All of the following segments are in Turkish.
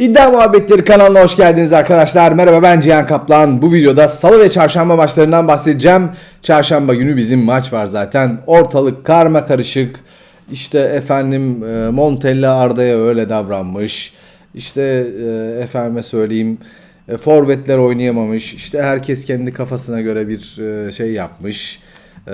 İddia Muhabbetleri kanalına hoş geldiniz arkadaşlar. Merhaba ben Cihan Kaplan. Bu videoda salı ve çarşamba maçlarından bahsedeceğim. Çarşamba günü bizim maç var zaten. Ortalık karma karışık. İşte efendim e, Montella Arda'ya öyle davranmış. İşte e, efendime söyleyeyim e, forvetler oynayamamış. İşte herkes kendi kafasına göre bir şey yapmış. Ee,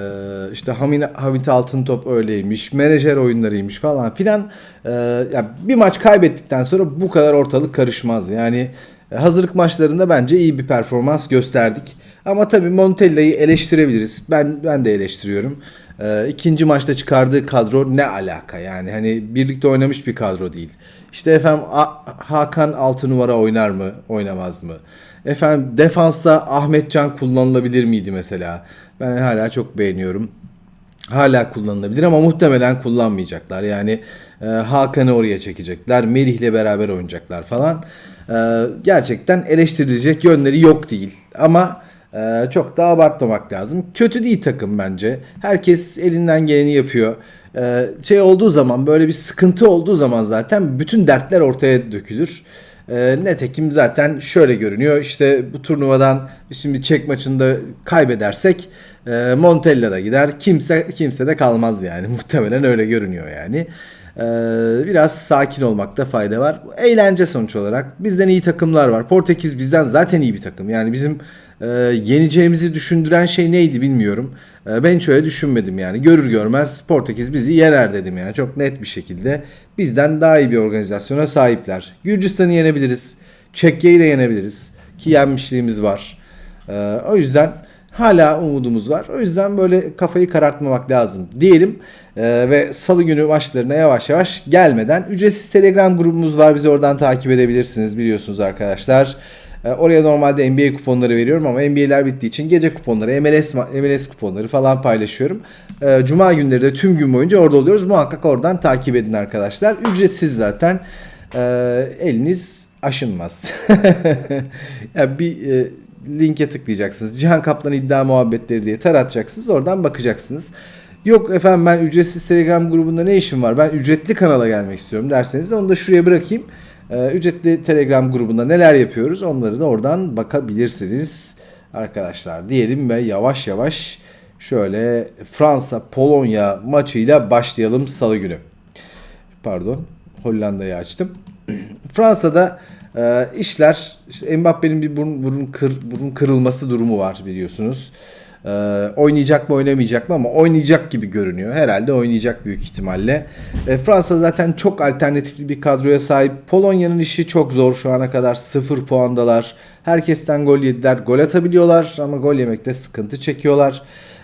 işte Hamit, Hamit Altıntop öyleymiş, menajer oyunlarıymış falan filan. Ee, ya bir maç kaybettikten sonra bu kadar ortalık karışmaz. Yani e, hazırlık maçlarında bence iyi bir performans gösterdik. Ama tabii Montella'yı eleştirebiliriz. Ben ben de eleştiriyorum. Ee, ikinci maçta çıkardığı kadro ne alaka yani hani birlikte oynamış bir kadro değil. İşte efendim Hakan 6 numara oynar mı oynamaz mı? Efendim defansta Ahmetcan kullanılabilir miydi mesela? Ben hala çok beğeniyorum. Hala kullanılabilir ama muhtemelen kullanmayacaklar. Yani e, Hakan'ı oraya çekecekler. Melih'le beraber oynayacaklar falan. E, gerçekten eleştirilecek yönleri yok değil. Ama e, çok da abartmamak lazım. Kötü değil takım bence. Herkes elinden geleni yapıyor. E, şey olduğu zaman böyle bir sıkıntı olduğu zaman zaten bütün dertler ortaya dökülür. E, netekim zaten şöyle görünüyor. İşte bu turnuvadan şimdi Çek maçında kaybedersek e, Montella da gider. Kimse kimse de kalmaz yani. Muhtemelen öyle görünüyor yani. E, biraz sakin olmakta fayda var. Eğlence sonuç olarak. Bizden iyi takımlar var. Portekiz bizden zaten iyi bir takım. Yani bizim e, yeneceğimizi düşündüren şey neydi bilmiyorum. E, ben hiç öyle düşünmedim yani. Görür görmez Portekiz bizi yener dedim yani. Çok net bir şekilde. Bizden daha iyi bir organizasyona sahipler. Gürcistan'ı yenebiliriz. Çekya'yı da yenebiliriz. Ki yenmişliğimiz var. O yüzden hala umudumuz var. O yüzden böyle kafayı karartmamak lazım diyelim. Ee, ve salı günü maçlarına yavaş yavaş gelmeden ücretsiz Telegram grubumuz var. Bizi oradan takip edebilirsiniz biliyorsunuz arkadaşlar. Ee, oraya normalde NBA kuponları veriyorum ama NBA'ler bittiği için gece kuponları, MLS MLS kuponları falan paylaşıyorum. Ee, Cuma günleri de tüm gün boyunca orada oluyoruz. Muhakkak oradan takip edin arkadaşlar. Ücretsiz zaten. Ee, eliniz aşınmaz. ya bir e, linke tıklayacaksınız. Cihan Kaplan iddia muhabbetleri diye taratacaksınız. Oradan bakacaksınız. Yok efendim ben ücretsiz Telegram grubunda ne işim var? Ben ücretli kanala gelmek istiyorum derseniz de onu da şuraya bırakayım. Ee, ücretli Telegram grubunda neler yapıyoruz onları da oradan bakabilirsiniz arkadaşlar diyelim ve yavaş yavaş şöyle Fransa Polonya maçıyla başlayalım salı günü. Pardon Hollanda'yı açtım. Fransa'da e, işler işte Mbappe'nin bir burun, burun, kır, burun kırılması durumu var biliyorsunuz. E, oynayacak mı oynamayacak mı ama oynayacak gibi görünüyor. Herhalde oynayacak büyük ihtimalle. E, Fransa zaten çok alternatifli bir kadroya sahip. Polonya'nın işi çok zor şu ana kadar 0 puandalar. Herkesten gol yediler. Gol atabiliyorlar ama gol yemekte sıkıntı çekiyorlar.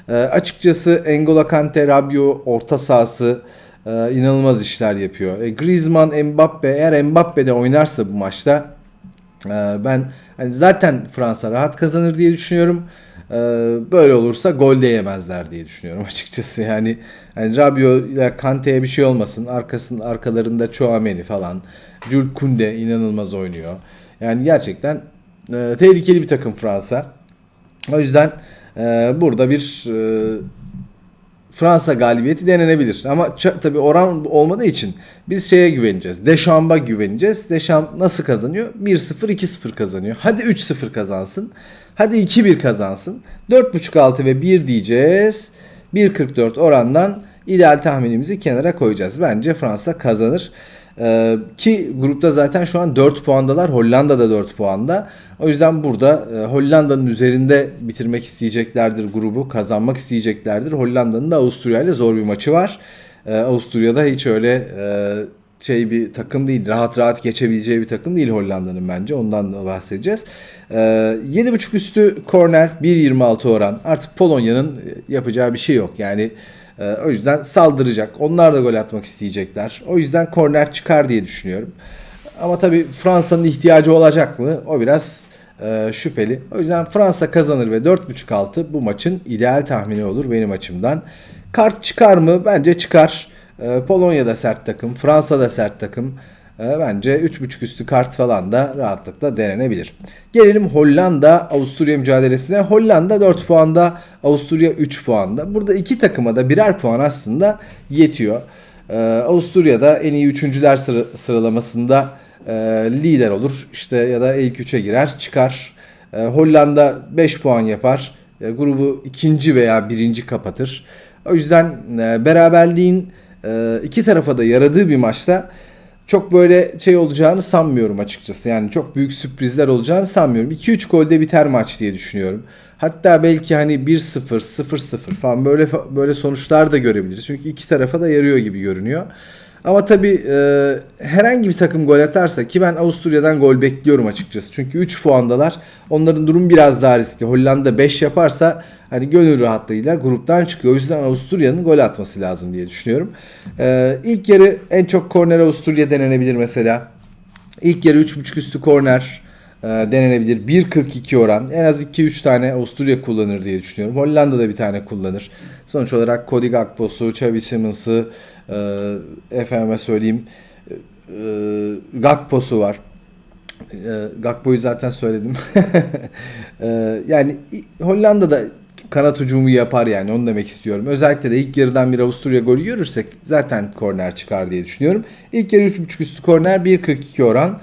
E, açıkçası N'Golo Kante, Rabiot orta sahası e, inanılmaz işler yapıyor. E, Griezmann, Mbappe eğer Mbappe de oynarsa bu maçta e, ben hani zaten Fransa rahat kazanır diye düşünüyorum. E, böyle olursa gol de yemezler diye düşünüyorum açıkçası. Yani, yani Rabiot ile Kante'ye bir şey olmasın. Arkasının arkalarında Chouameni falan. Jules Koundé inanılmaz oynuyor. Yani gerçekten e, tehlikeli bir takım Fransa. O yüzden e, burada bir e, Fransa galibiyeti denenebilir. Ama tabii oran olmadığı için biz şeye güveneceğiz. Dechamps'a güveneceğiz. Deschamps nasıl kazanıyor? 1-0 2-0 kazanıyor. Hadi 3-0 kazansın. Hadi 2-1 kazansın. 4.5 altı ve 1 diyeceğiz. 1.44 orandan ideal tahminimizi kenara koyacağız. Bence Fransa kazanır. Ee, ki grupta zaten şu an 4 puandalar. Hollanda da 4 puanda. O yüzden burada e, Hollanda'nın üzerinde bitirmek isteyeceklerdir grubu. Kazanmak isteyeceklerdir. Hollanda'nın da Avusturya ile zor bir maçı var. Ee, Avusturya'da hiç öyle e, şey bir takım değil. Rahat rahat geçebileceği bir takım değil Hollanda'nın bence. Ondan da bahsedeceğiz. Ee, 7.5 üstü korner 1.26 oran. Artık Polonya'nın yapacağı bir şey yok. Yani ee, o yüzden saldıracak. Onlar da gol atmak isteyecekler. O yüzden korner çıkar diye düşünüyorum. Ama tabii Fransa'nın ihtiyacı olacak mı? O biraz e, şüpheli. O yüzden Fransa kazanır ve 4.5 altı bu maçın ideal tahmini olur benim açımdan. Kart çıkar mı? Bence çıkar. E, Polonya da sert takım. Fransa da sert takım. E, bence 3.5 üstü kart falan da rahatlıkla denenebilir. Gelelim Hollanda Avusturya mücadelesine. Hollanda 4 puanda, Avusturya 3 puanda. Burada iki takıma da birer puan aslında yetiyor. E, Avusturya'da en iyi üçüncüler sıra- sıralamasında e, lider olur. İşte ya da ilk 3'e girer, çıkar. E, Hollanda 5 puan yapar. E, grubu ikinci veya birinci kapatır. O yüzden e, beraberliğin e, iki tarafa da yaradığı bir maçta çok böyle şey olacağını sanmıyorum açıkçası. Yani çok büyük sürprizler olacağını sanmıyorum. 2-3 golde biter maç diye düşünüyorum. Hatta belki hani 1-0, 0-0 falan böyle böyle sonuçlar da görebiliriz. Çünkü iki tarafa da yarıyor gibi görünüyor. Ama tabii e, herhangi bir takım gol atarsa ki ben Avusturya'dan gol bekliyorum açıkçası. Çünkü 3 puandalar. Onların durum biraz daha riskli. Hollanda 5 yaparsa hani gönül rahatlığıyla gruptan çıkıyor. O yüzden Avusturya'nın gol atması lazım diye düşünüyorum. E, ilk yarı en çok korner Avusturya denenebilir mesela. İlk yarı 3.5 üstü korner e, denenebilir. 1.42 oran. En az 2-3 tane Avusturya kullanır diye düşünüyorum. Hollanda da bir tane kullanır. Sonuç olarak Cody Gakpo'su, Xavi Simmons'ı, e, efendime söyleyeyim e, Gakpo'su var. E, Gakpo'yu zaten söyledim. e, yani Hollanda'da kanat ucumu yapar yani onu demek istiyorum. Özellikle de ilk yarıdan bir Avusturya golü görürsek zaten korner çıkar diye düşünüyorum. İlk yarı 3.5 üstü korner 1.42 oran.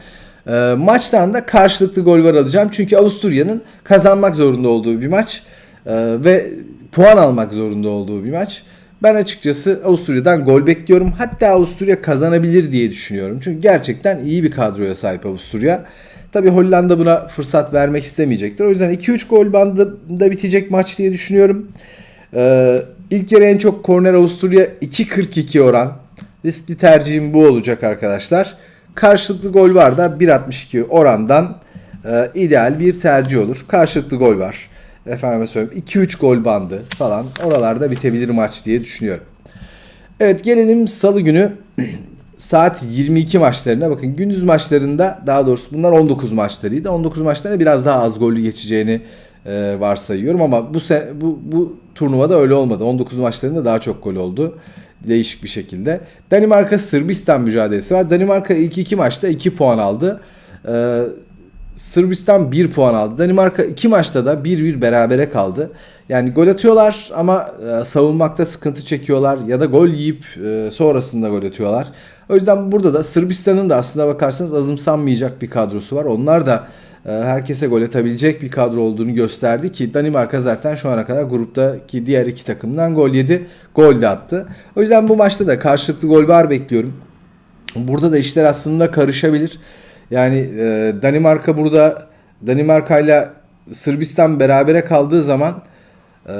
E, maçtan da karşılıklı gol var alacağım. Çünkü Avusturya'nın kazanmak zorunda olduğu bir maç. E, ve puan almak zorunda olduğu bir maç. Ben açıkçası Avusturya'dan gol bekliyorum. Hatta Avusturya kazanabilir diye düşünüyorum. Çünkü gerçekten iyi bir kadroya sahip Avusturya. Tabii Hollanda buna fırsat vermek istemeyecektir. O yüzden 2-3 gol bandında bitecek maç diye düşünüyorum. Ee, ilk yarı en çok korner Avusturya 2.42 oran. Riskli tercihim bu olacak arkadaşlar. Karşılıklı gol var da 1.62 orandan e, ideal bir tercih olur. Karşılıklı gol var efendime söyleyeyim 2-3 gol bandı falan oralarda bitebilir maç diye düşünüyorum. Evet gelelim salı günü saat 22 maçlarına. Bakın gündüz maçlarında daha doğrusu bunlar 19 maçlarıydı. 19 maçlarına biraz daha az gollü geçeceğini e, varsayıyorum ama bu bu bu turnuvada öyle olmadı. 19 maçlarında daha çok gol oldu değişik bir şekilde. Danimarka Sırbistan mücadelesi var. Danimarka ilk iki maçta 2 puan aldı. Ee, Sırbistan 1 puan aldı. Danimarka 2 maçta da 1-1 berabere kaldı. Yani gol atıyorlar ama e, savunmakta sıkıntı çekiyorlar ya da gol yiyip e, sonrasında gol atıyorlar. O yüzden burada da Sırbistan'ın da aslında bakarsanız azımsanmayacak bir kadrosu var. Onlar da e, herkese gol atabilecek bir kadro olduğunu gösterdi ki Danimarka zaten şu ana kadar gruptaki diğer iki takımdan gol yedi. Gol de attı. O yüzden bu maçta da karşılıklı gol var bekliyorum. Burada da işler aslında karışabilir. Yani e, Danimarka burada Danimarka ile Sırbistan berabere kaldığı zaman e,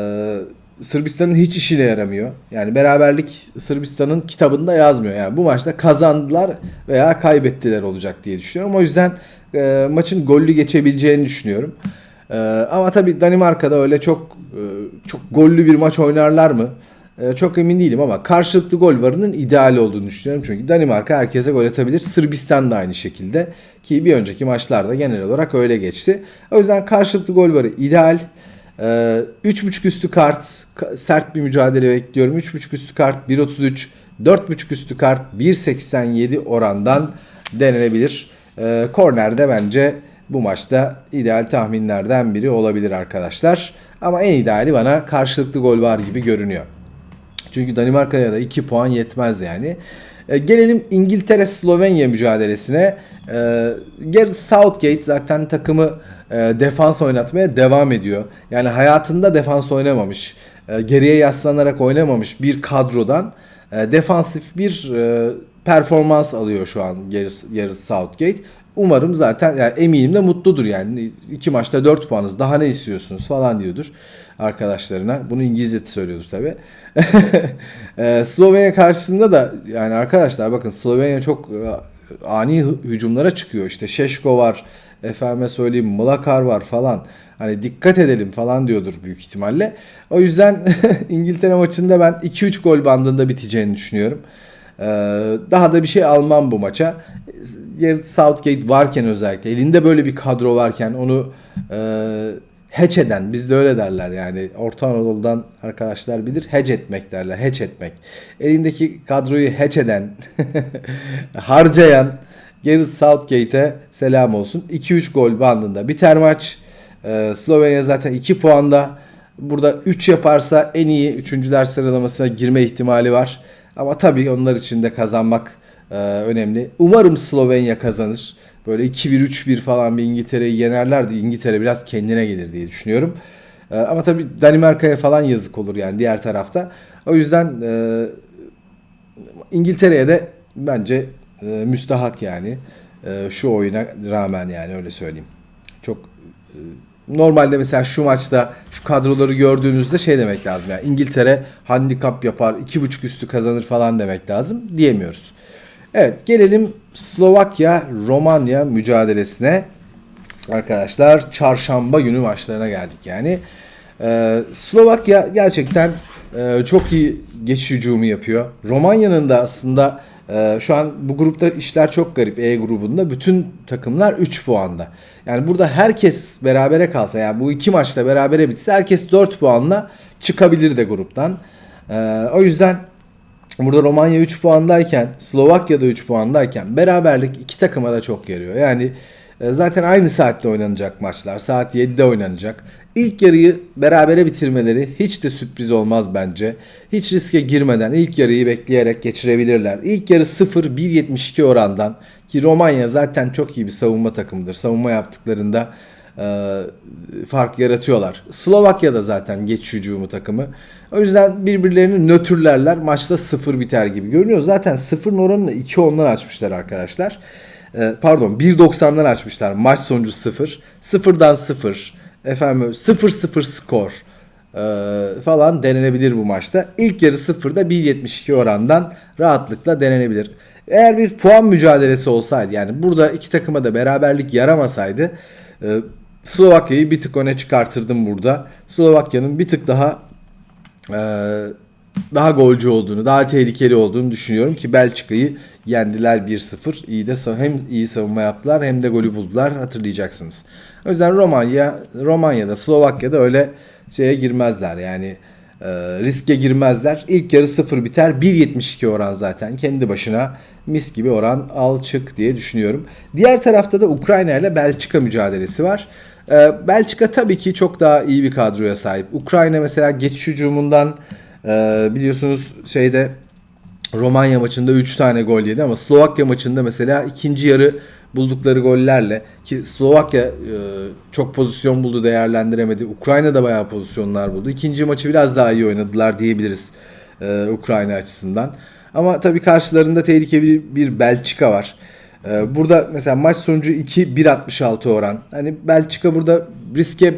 Sırbistan'ın hiç işine yaramıyor. Yani beraberlik Sırbistan'ın kitabında yazmıyor. Yani bu maçta kazandılar veya kaybettiler olacak diye düşünüyorum. O yüzden e, maçın gollü geçebileceğini düşünüyorum. E, ama tabii Danimarka'da öyle çok e, çok gollü bir maç oynarlar mı? Ee, çok emin değilim ama karşılıklı gol varının ideal olduğunu düşünüyorum. Çünkü Danimarka herkese gol atabilir. Sırbistan da aynı şekilde. Ki bir önceki maçlarda genel olarak öyle geçti. O yüzden karşılıklı gol varı ideal. 3.5 ee, üstü kart sert bir mücadele bekliyorum. 3.5 üstü kart 1.33. 4.5 üstü kart 1.87 orandan denenebilir. Ee, kornerde bence bu maçta ideal tahminlerden biri olabilir arkadaşlar. Ama en ideali bana karşılıklı gol var gibi görünüyor. Çünkü Danimarka'ya da 2 puan yetmez yani. E, gelelim İngiltere-Slovenya mücadelesine. E, Gareth Southgate zaten takımı e, defans oynatmaya devam ediyor. Yani hayatında defans oynamamış, e, geriye yaslanarak oynamamış bir kadrodan defansif bir performans alıyor şu an Gareth Southgate. Umarım zaten yani eminim de mutludur yani. iki maçta 4 puanız daha ne istiyorsunuz falan diyordur arkadaşlarına. Bunu İngilizce söylüyordur tabi. Ee, Slovenya karşısında da yani arkadaşlar bakın Slovenya çok e, ani hücumlara çıkıyor. İşte Şeşko var, efendime söyleyeyim Mlakar var falan. Hani dikkat edelim falan diyordur büyük ihtimalle. O yüzden İngiltere maçında ben 2-3 gol bandında biteceğini düşünüyorum. Ee, daha da bir şey almam bu maça. Gareth Southgate varken özellikle elinde böyle bir kadro varken onu e, hatch eden bizde öyle derler yani Orta Anadolu'dan arkadaşlar bilir hatch etmek derler hatch etmek. Elindeki kadroyu hatch eden harcayan Gareth Southgate'e selam olsun. 2-3 gol bandında biter maç. Ee, Slovenya zaten 2 puanda. Burada 3 yaparsa en iyi 3. ders sıralamasına girme ihtimali var. Ama tabii onlar için de kazanmak e, önemli. Umarım Slovenya kazanır. Böyle 2-1 3-1 falan bir İngiltere'yi yenerler de İngiltere biraz kendine gelir diye düşünüyorum. E, ama tabii Danimarka'ya falan yazık olur yani diğer tarafta. O yüzden e, İngiltere'ye de bence e, müstahak yani. E, şu oyuna rağmen yani öyle söyleyeyim. Çok e, normalde mesela şu maçta şu kadroları gördüğünüzde şey demek lazım. Yani İngiltere handikap yapar, iki buçuk üstü kazanır falan demek lazım diyemiyoruz. Evet gelelim Slovakya Romanya mücadelesine. Arkadaşlar çarşamba günü maçlarına geldik yani. Ee, Slovakya gerçekten e, çok iyi geçiş hücumu yapıyor. Romanya'nın da aslında e, şu an bu grupta işler çok garip E grubunda. Bütün takımlar 3 puanda. Yani burada herkes berabere kalsa yani bu iki maçta berabere bitse herkes 4 puanla çıkabilir de gruptan. Ee, o yüzden Burada Romanya 3 puandayken, Slovakya da 3 puandayken beraberlik iki takıma da çok yarıyor. Yani e, zaten aynı saatte oynanacak maçlar. Saat 7'de oynanacak. İlk yarıyı berabere bitirmeleri hiç de sürpriz olmaz bence. Hiç riske girmeden ilk yarıyı bekleyerek geçirebilirler. İlk yarı 0-1.72 orandan ki Romanya zaten çok iyi bir savunma takımıdır. Savunma yaptıklarında fark yaratıyorlar. Slovakya da zaten geç hücumu takımı. O yüzden birbirlerini nötrlerler. Maçta 0 biter gibi görünüyor. Zaten 0'ın oranını 2.10'dan açmışlar arkadaşlar. E, pardon 1.90'dan açmışlar. Maç sonucu 0. 0'dan 0. Efendim 0-0 skor e, falan denenebilir bu maçta. İlk yarı 0'da 1.72 orandan rahatlıkla denenebilir. Eğer bir puan mücadelesi olsaydı yani burada iki takıma da beraberlik yaramasaydı e, Slovakya'yı bir tık öne çıkartırdım burada. Slovakya'nın bir tık daha e, daha golcü olduğunu, daha tehlikeli olduğunu düşünüyorum ki Belçika'yı yendiler 1-0. İyi de hem iyi savunma yaptılar hem de golü buldular hatırlayacaksınız. O yüzden Romanya, Romanya'da, Slovakya'da öyle şeye girmezler. Yani e, riske girmezler. İlk yarı 0 biter. 1.72 oran zaten kendi başına mis gibi oran al çık diye düşünüyorum. Diğer tarafta da Ukrayna ile Belçika mücadelesi var. Ee, Belçika tabii ki çok daha iyi bir kadroya sahip. Ukrayna mesela geçiş hücumundan e, biliyorsunuz şeyde Romanya maçında 3 tane gol yedi ama Slovakya maçında mesela ikinci yarı buldukları gollerle ki Slovakya e, çok pozisyon buldu değerlendiremedi. Ukrayna da bayağı pozisyonlar buldu. İkinci maçı biraz daha iyi oynadılar diyebiliriz e, Ukrayna açısından. Ama tabii karşılarında tehlikeli bir Belçika var. Ee, burada mesela maç sonucu 2-1.66 oran. Hani Belçika burada riske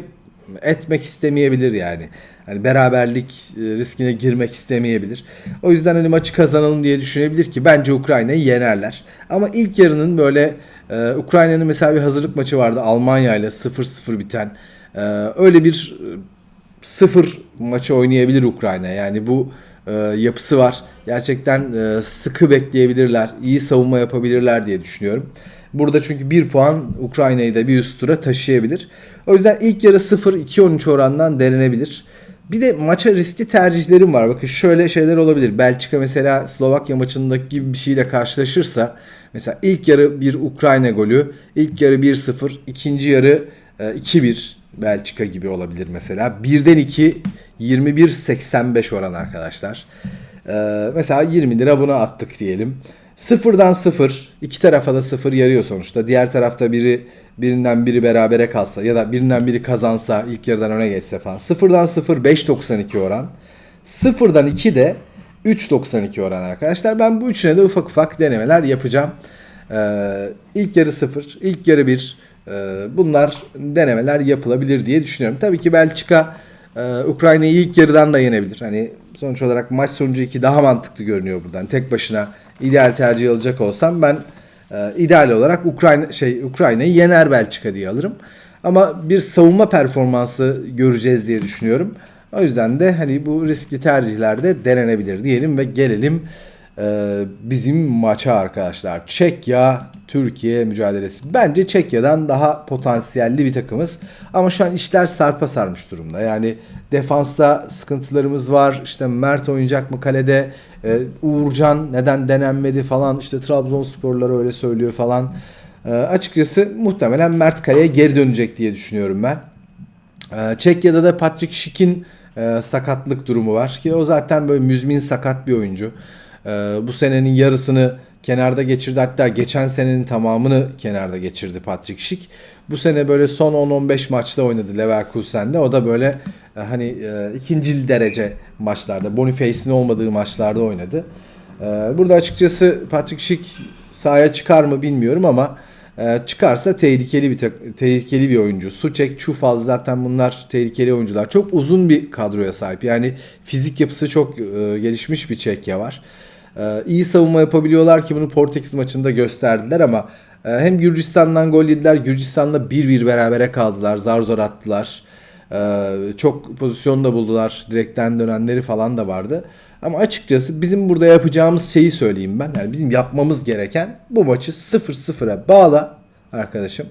etmek istemeyebilir yani. Hani beraberlik e, riskine girmek istemeyebilir. O yüzden hani maçı kazanalım diye düşünebilir ki bence Ukrayna'yı yenerler. Ama ilk yarının böyle e, Ukrayna'nın mesela bir hazırlık maçı vardı Almanya ile 0-0 biten. E, öyle bir sıfır maçı oynayabilir Ukrayna. Yani bu e, yapısı var. Gerçekten e, sıkı bekleyebilirler, iyi savunma yapabilirler diye düşünüyorum. Burada çünkü bir puan Ukrayna'yı da bir üst tura taşıyabilir. O yüzden ilk yarı 0-2-13 orandan denenebilir. Bir de maça riskli tercihlerim var. Bakın şöyle şeyler olabilir. Belçika mesela Slovakya maçındaki gibi bir şeyle karşılaşırsa mesela ilk yarı bir Ukrayna golü, ilk yarı 1-0, ikinci yarı 2-1 Belçika gibi olabilir mesela. Birden 2 21.85 oran arkadaşlar. Ee, mesela 20 lira buna attık diyelim. Sıfırdan sıfır. iki tarafa da sıfır yarıyor sonuçta. Diğer tarafta biri birinden biri berabere kalsa ya da birinden biri kazansa ilk yarıdan öne geçse falan. Sıfırdan sıfır 5.92 oran. Sıfırdan 2 de 3.92 oran arkadaşlar. Ben bu üçüne de ufak ufak denemeler yapacağım. Ee, ilk yarı sıfır, ilk yarı bir. Ee, bunlar denemeler yapılabilir diye düşünüyorum. Tabii ki Belçika ee, Ukrayna'yı ilk yarıdan da yenebilir. Hani sonuç olarak maç sonucu 2 daha mantıklı görünüyor buradan. Tek başına ideal tercih alacak olsam ben e, ideal olarak Ukrayna şey Ukrayna'yı yener Belçika diye alırım. Ama bir savunma performansı göreceğiz diye düşünüyorum. O yüzden de hani bu riskli tercihlerde denenebilir diyelim ve gelelim e, bizim maça arkadaşlar. Çekya Türkiye mücadelesi. Bence Çekya'dan daha potansiyelli bir takımız. Ama şu an işler sarpa sarmış durumda. Yani defansta sıkıntılarımız var. İşte Mert oynayacak mı kalede? Ee, Uğurcan neden denenmedi falan. İşte Trabzonsporlar öyle söylüyor falan. Ee, açıkçası muhtemelen Mert kaleye geri dönecek diye düşünüyorum ben. Ee, Çekya'da da Patrick Schick'in e, sakatlık durumu var ki o zaten böyle müzmin sakat bir oyuncu. Ee, bu senenin yarısını kenarda geçirdi. Hatta geçen senenin tamamını kenarda geçirdi Patrick Schick. Bu sene böyle son 10-15 maçta oynadı Leverkusen'de. O da böyle e, hani e, ikinci derece maçlarda, Boniface'in olmadığı maçlarda oynadı. E, burada açıkçası Patrick Schick sahaya çıkar mı bilmiyorum ama e, çıkarsa tehlikeli bir tehlikeli bir oyuncu. Suçek, Çufal zaten bunlar tehlikeli oyuncular. Çok uzun bir kadroya sahip. Yani fizik yapısı çok e, gelişmiş bir Çekya var. E, iyi savunma yapabiliyorlar ki bunu Portekiz maçında gösterdiler ama e, hem Gürcistan'dan gol yediler. Gürcistan'la 1-1 berabere kaldılar. Zar zor attılar. E, çok pozisyon da buldular. Direkten dönenleri falan da vardı. Ama açıkçası bizim burada yapacağımız şeyi söyleyeyim ben. Yani bizim yapmamız gereken bu maçı 0-0'a bağla arkadaşım.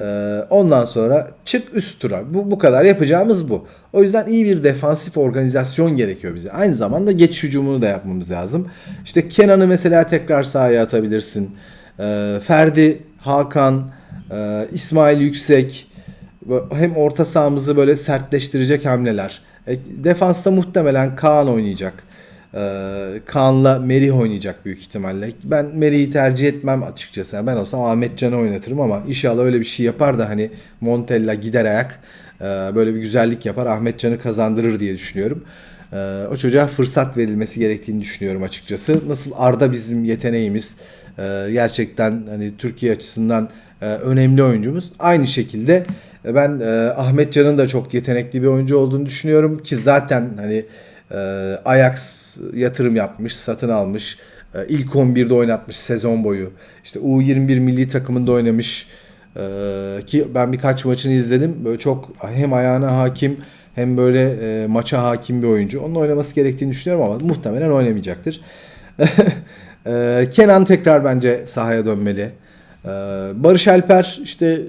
Ee, ondan sonra çık üst tura. Bu, bu kadar yapacağımız bu. O yüzden iyi bir defansif organizasyon gerekiyor bize. Aynı zamanda geç hücumunu da yapmamız lazım. İşte Kenan'ı mesela tekrar sahaya atabilirsin. Ee, Ferdi, Hakan, e, İsmail Yüksek hem orta sahamızı böyle sertleştirecek hamleler. E, defansta muhtemelen Kaan oynayacak. Ee, Kaan'la Merih oynayacak büyük ihtimalle. Ben Merih'i tercih etmem açıkçası. Yani ben olsam Ahmet Can'ı oynatırım ama inşallah öyle bir şey yapar da hani Montella gider ayak e, böyle bir güzellik yapar. Ahmet Can'ı kazandırır diye düşünüyorum. E, o çocuğa fırsat verilmesi gerektiğini düşünüyorum açıkçası. Nasıl Arda bizim yeteneğimiz e, gerçekten hani Türkiye açısından önemli oyuncumuz. Aynı şekilde ben Ahmet Can'ın da çok yetenekli bir oyuncu olduğunu düşünüyorum ki zaten hani Ajax yatırım yapmış, satın almış. E, ilk 11'de oynatmış sezon boyu. İşte U21 milli takımında oynamış. E, ki ben birkaç maçını izledim. Böyle çok hem ayağına hakim hem böyle e, maça hakim bir oyuncu. Onun oynaması gerektiğini düşünüyorum ama muhtemelen oynamayacaktır. Kenan tekrar bence sahaya dönmeli. Ee, Barış Alper işte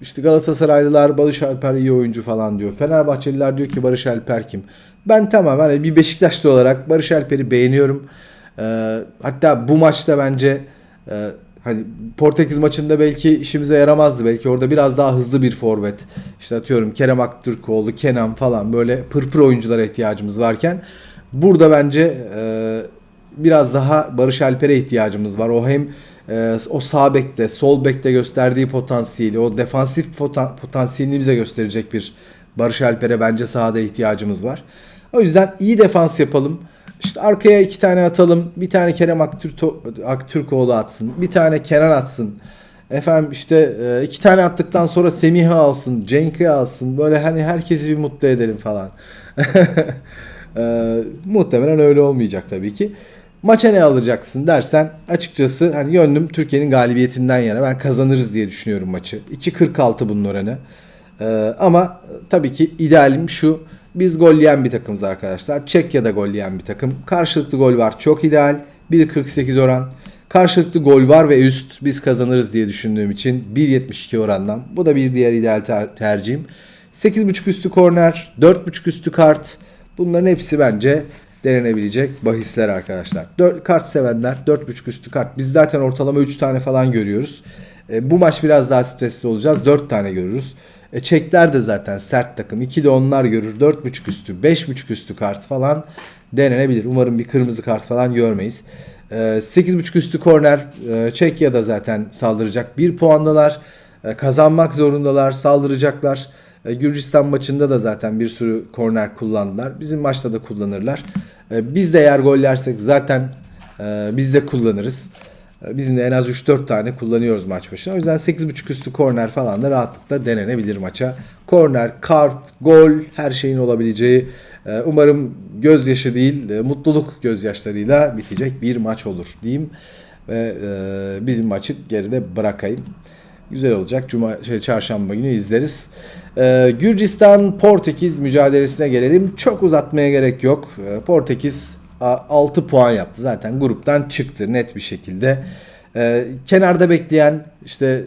işte Galatasaraylılar Barış Alper iyi oyuncu falan diyor. Fenerbahçeliler diyor ki Barış Alper kim? Ben tamam hani bir Beşiktaşlı olarak Barış Alper'i beğeniyorum. Ee, hatta bu maçta bence e, hani Portekiz maçında belki işimize yaramazdı. Belki orada biraz daha hızlı bir forvet. İşte atıyorum Kerem Aktürkoğlu, Kenan falan böyle pırpır oyunculara ihtiyacımız varken burada bence e, biraz daha Barış Alper'e ihtiyacımız var. O hem e, o sağ bekte, sol bekte gösterdiği potansiyeli, o defansif potan- potansiyelini bize gösterecek bir Barış Alper'e bence sahada ihtiyacımız var. O yüzden iyi defans yapalım. İşte arkaya iki tane atalım. Bir tane Kerem Aktürkoğlu atsın. Bir tane Kenan atsın. Efendim işte e, iki tane attıktan sonra Semih'i alsın. Cenk'i alsın. Böyle hani herkesi bir mutlu edelim falan. e, muhtemelen öyle olmayacak tabii ki. Maça ne alacaksın dersen açıkçası hani yönlüm Türkiye'nin galibiyetinden yana ben kazanırız diye düşünüyorum maçı. 2.46 bunun oranı. Ee, ama tabii ki idealim şu. Biz gol yiyen bir takımız arkadaşlar. Çekya'da gol yiyen bir takım. Karşılıklı gol var çok ideal. 1.48 oran. Karşılıklı gol var ve üst biz kazanırız diye düşündüğüm için 1.72 orandan. Bu da bir diğer ideal ter- tercihim. 8.5 üstü korner, 4.5 üstü kart. Bunların hepsi bence denenebilecek bahisler arkadaşlar. 4 kart sevenler 4.5 üstü kart. Biz zaten ortalama 3 tane falan görüyoruz. E, bu maç biraz daha stresli olacağız. 4 tane görürüz. E, çekler de zaten sert takım. 2 de onlar görür. 4.5 üstü, 5.5 üstü kart falan denenebilir. Umarım bir kırmızı kart falan görmeyiz. E, 8.5 üstü korner. E, Çekya da zaten saldıracak. 1 puandalar. E, kazanmak zorundalar. Saldıracaklar. E, Gürcistan maçında da zaten bir sürü korner kullandılar. Bizim maçta da kullanırlar. E, Biz de eğer gol yersek zaten e, biz de kullanırız. Bizim de en az 3-4 tane kullanıyoruz maç başına. O yüzden 8.5 üstü korner falan da rahatlıkla denenebilir maça. Korner, kart, gol her şeyin olabileceği umarım gözyaşı değil mutluluk gözyaşlarıyla bitecek bir maç olur diyeyim. Ve bizim maçı geride bırakayım. Güzel olacak. Cuma şey, çarşamba günü izleriz. Ee, Gürcistan Portekiz mücadelesine gelelim. Çok uzatmaya gerek yok. Ee, Portekiz a, 6 puan yaptı. Zaten gruptan çıktı net bir şekilde. Ee, kenarda bekleyen işte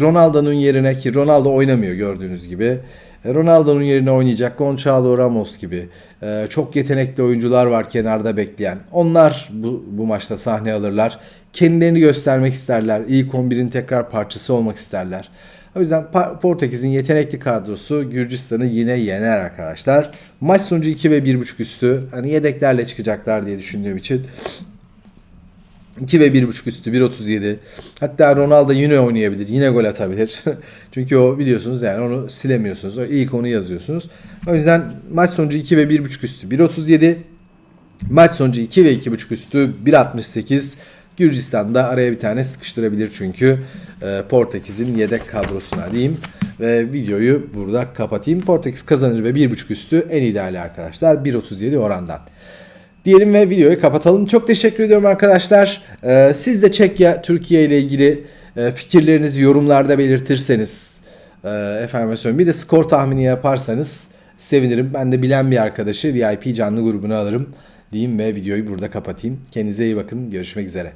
Ronaldo'nun yerine ki Ronaldo oynamıyor gördüğünüz gibi. Ronaldo'nun yerine oynayacak Gonçalo Ramos gibi çok yetenekli oyuncular var kenarda bekleyen. Onlar bu, bu maçta sahne alırlar. Kendilerini göstermek isterler. İlk 11'in tekrar parçası olmak isterler. O yüzden Portekiz'in yetenekli kadrosu Gürcistan'ı yine yener arkadaşlar. Maç sonucu 2 ve 1.5 üstü. Hani yedeklerle çıkacaklar diye düşündüğüm için 2 ve 1.5 üstü 1.37. Hatta Ronaldo yine oynayabilir. Yine gol atabilir. Çünkü o biliyorsunuz yani onu silemiyorsunuz. O ilk onu yazıyorsunuz. O yüzden maç sonucu 2 ve 1.5 üstü 1.37. Maç sonucu 2 ve 2.5 üstü 1.68. Gürcistan'da araya bir tane sıkıştırabilir çünkü e, Portekiz'in yedek kadrosuna diyeyim. Ve videoyu burada kapatayım. Portekiz kazanır ve 1.5 üstü en ideali arkadaşlar 1.37 orandan. Diyelim ve videoyu kapatalım. Çok teşekkür ediyorum arkadaşlar. Ee, siz de Çekya Türkiye ile ilgili e, fikirlerinizi yorumlarda belirtirseniz e, efendim söyleyeyim bir de skor tahmini yaparsanız sevinirim. Ben de bilen bir arkadaşı VIP canlı grubuna alırım diyeyim ve videoyu burada kapatayım. Kendinize iyi bakın. Görüşmek üzere.